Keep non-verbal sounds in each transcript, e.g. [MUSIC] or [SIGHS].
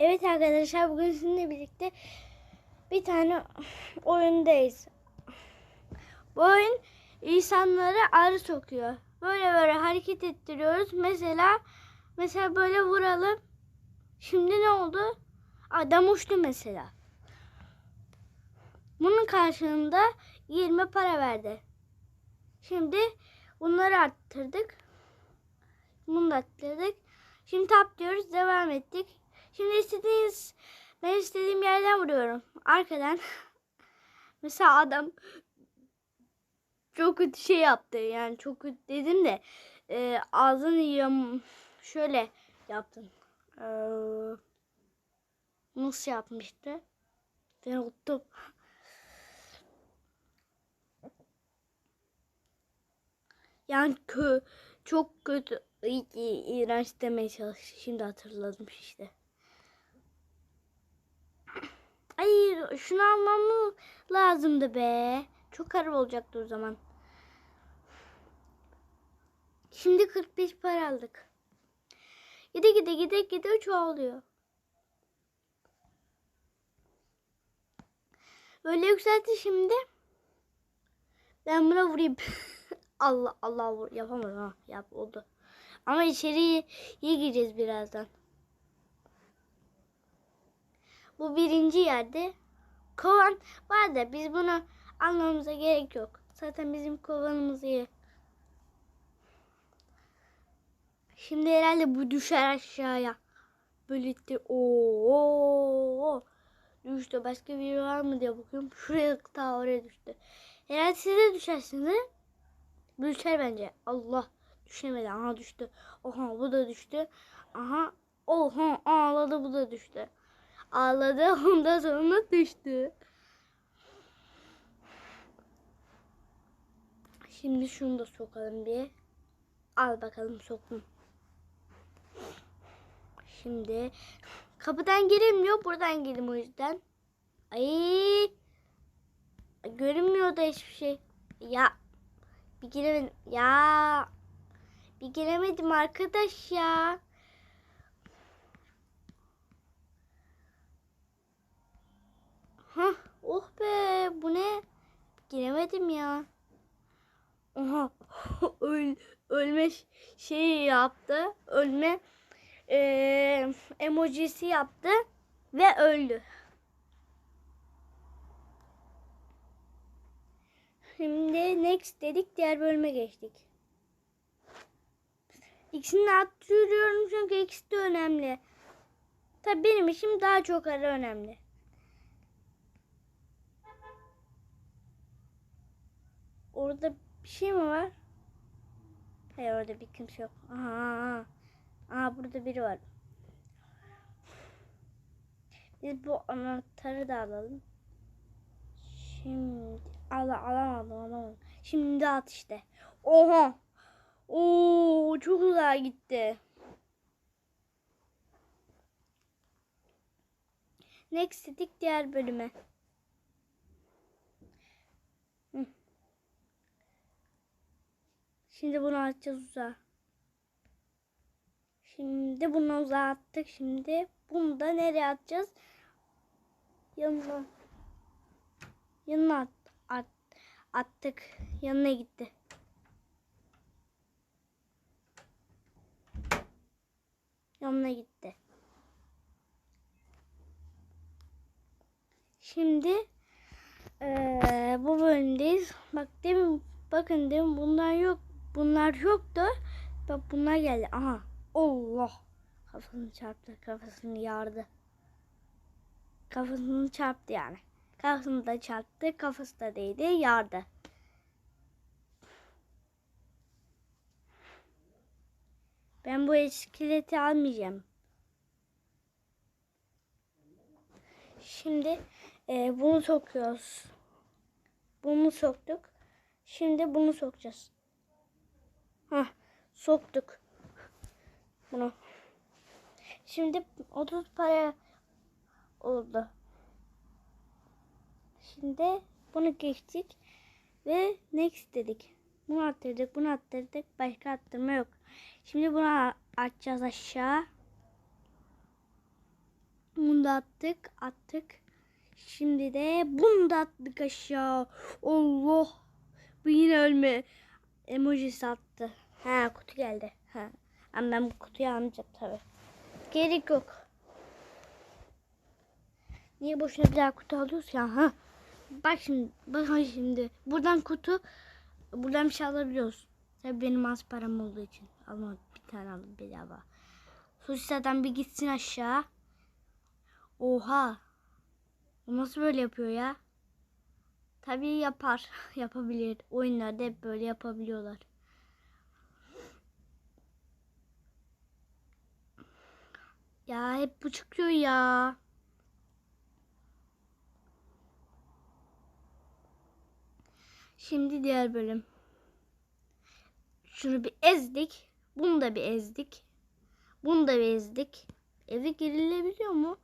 Evet arkadaşlar bugün sizinle birlikte bir tane [SIGHS] oyundayız. Bu oyun insanlara arı sokuyor. Böyle böyle hareket ettiriyoruz. Mesela mesela böyle vuralım. Şimdi ne oldu? Adam uçtu mesela. Bunun karşılığında 20 para verdi. Şimdi bunları arttırdık. Bunu da arttırdık. Şimdi tap diyoruz. Devam ettik. Şimdi istediğiniz ben istediğim yerden vuruyorum. Arkadan. [LAUGHS] Mesela adam çok kötü şey yaptı. Yani çok kötü dedim de e, ağzını yam şöyle yaptım. Ee, nasıl yapmıştı? Ben unuttum. [LAUGHS] Yani kö çok kötü iğrenç demeye çalıştı. Şimdi hatırladım işte. Ay şunu almam lazımdı be. Çok araba olacaktı o zaman. Şimdi 45 para aldık. Gide gide gide gide çoğalıyor. Böyle yükseltti şimdi. Ben buna vurayım. [LAUGHS] Allah Allah vur. Yapamadım ha. Yap oldu. Ama içeriye gireceğiz birazdan. Bu birinci yerde. Kovan var da biz bunu almamıza gerek yok. Zaten bizim kovanımız iyi. Şimdi herhalde bu düşer aşağıya. Böyle itti. Oo. Düştü. Başka biri var mı diye bakıyorum. Şuraya ta oraya düştü. Herhalde siz de düşersiniz. düşer bence. Allah. Düşemedi. Aha düştü. Oha bu da düştü. Aha. Oha ağladı bu da düştü. Ağladı [LAUGHS] ondan sonra düştü. Şimdi şunu da sokalım bir. Al bakalım soktum. Şimdi kapıdan girilmiyor. Buradan girelim o yüzden. Ay. Görünmüyor da hiçbir şey. Ya. Bir giremedim. Ya. Bir giremedim arkadaş ya. Hah. Oh be. Bu ne? Giremedim ya. Oha. [LAUGHS] Öl, ölme şeyi yaptı. Ölme eee, emojisi yaptı. Ve öldü. Şimdi next dedik diğer bölüme geçtik. İkisini attırıyorum çünkü ikisi de önemli. Tabii benim işim daha çok ara önemli. Orada bir şey mi var? Hayır orada bir kimse yok. Aha. Aha burada biri var. Biz bu anahtarı da alalım. Şimdi al alamadım alamadım. Şimdi at işte. Oha. Oo çok uzağa gitti. Next dedik diğer bölüme. Şimdi bunu atacağız uzağa. Şimdi bunu uzağa attık. Şimdi bunu da nereye atacağız? Yanına. Yanına at, at, attık. Yanına gitti. Yanına gitti. Şimdi eee, bu bölümdeyiz. Bak demin bakın demin bunlar yok. Bunlar yoktu. Bak bunlar geldi. Aha. Allah. Kafasını çarptı. Kafasını yardı. Kafasını çarptı yani. Kafasını da çarptı. Kafası da değdi. Yardı. Ben bu iskeleti almayacağım. Şimdi e, bunu sokuyoruz. Bunu soktuk. Şimdi bunu sokacağız. Hah, soktuk. Bunu. Şimdi 30 para oldu. Şimdi bunu geçtik ve next dedik. Bunu attırdık, bunu attırdık. Başka attırma yok. Şimdi bunu atacağız aşağı. Bunu da attık. Attık. Şimdi de bunu da attık aşağı. Allah. Bu yine ölme emojisi attı. Ha kutu geldi. Ha. Ama ben bu kutuyu almayacağım tabi. Gerek yok. Niye boşuna bir daha kutu alıyoruz ya? Ha. Bak şimdi, bakın şimdi. Buradan kutu, buradan bir şey alabiliyoruz. Tabii benim az param olduğu için. Ama bir tane aldım bedava. Sosisa'dan bir gitsin aşağı. Oha. O nasıl böyle yapıyor ya? Tabii yapar. [LAUGHS] Yapabilir. Oyunlarda hep böyle yapabiliyorlar. Ya hep bu çıkıyor ya. Şimdi diğer bölüm. Şunu bir ezdik. Bunu da bir ezdik. Bunu da bir ezdik. Eve girilebiliyor mu?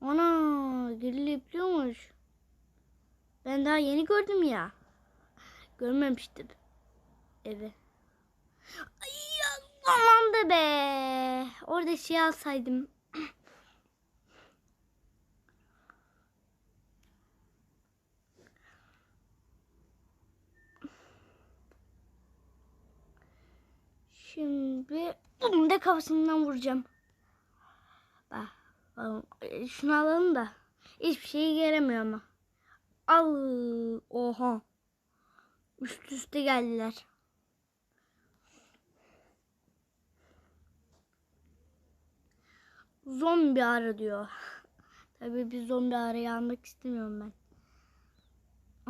Ana girilebiliyormuş. Ben daha yeni gördüm ya. Görmemiştim. Evi. Ay aman da be. Orada şey alsaydım. Şimdi bunun da kafasından vuracağım. Bak, bak, şunu alalım da hiçbir şey gelemiyor ama. Al, oha. Üst üste geldiler. Zombi arı diyor. [LAUGHS] Tabii bir zombi arayı almak istemiyorum ben.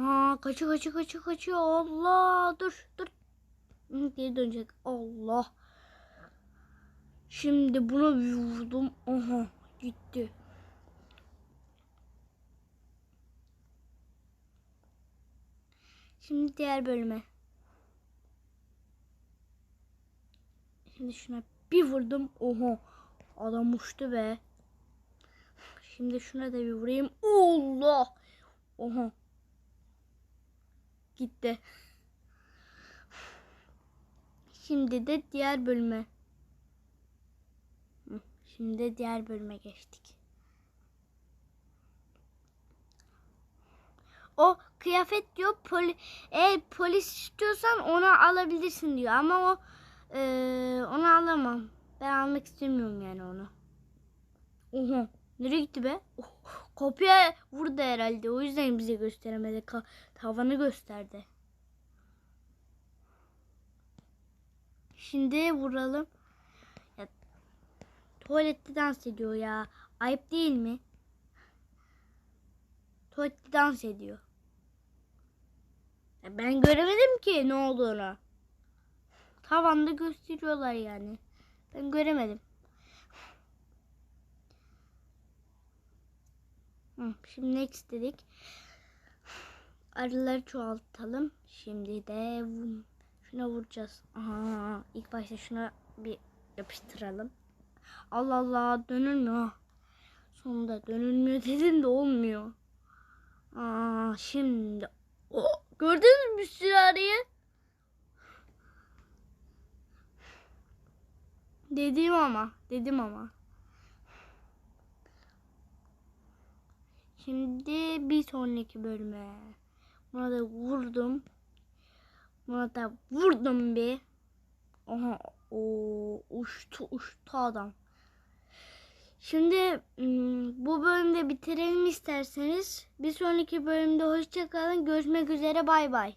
Aa kaçıyor kaçıyor kaçıyor kaçıyor. Allah dur dur. Geri dönecek. Allah. Şimdi buna vurdum. Aha gitti. Şimdi diğer bölüme. Şimdi şuna bir vurdum. Oha. Adam uçtu be. Şimdi şuna da bir vurayım. Allah. Oha. Gitti. Şimdi de diğer bölüme. Şimdi de diğer bölüme geçtik. O kıyafet diyor poli, eğer polis istiyorsan onu alabilirsin diyor ama o e, onu alamam. Ben almak istemiyorum yani onu. Oha nereye gitti be? Oh, kopya vurdu herhalde o yüzden bize gösteremedi. Ka- tavanı gösterdi. Şimdi vuralım. Ya, tuvalette dans ediyor ya. Ayıp değil mi? Tuvalette dans ediyor. Ben göremedim ki ne olduğunu. Tavanda gösteriyorlar yani. Ben göremedim. Şimdi next dedik. Arıları çoğaltalım. Şimdi de. Şuna vuracağız. Aha, ilk başta şuna bir yapıştıralım. Allah Allah dönülmüyor. Sonunda dönülmüyor dedim de olmuyor. Aa, şimdi o gördünüz mü sürahiyi? Dedim ama, dedim ama. Şimdi bir sonraki bölüme. Buna da vurdum. Buna da vurdum bir. Aha o uçtu uçtu adam. Şimdi bu bölümde bitirelim isterseniz. Bir sonraki bölümde hoşça kalın. Görüşmek üzere. Bay bay.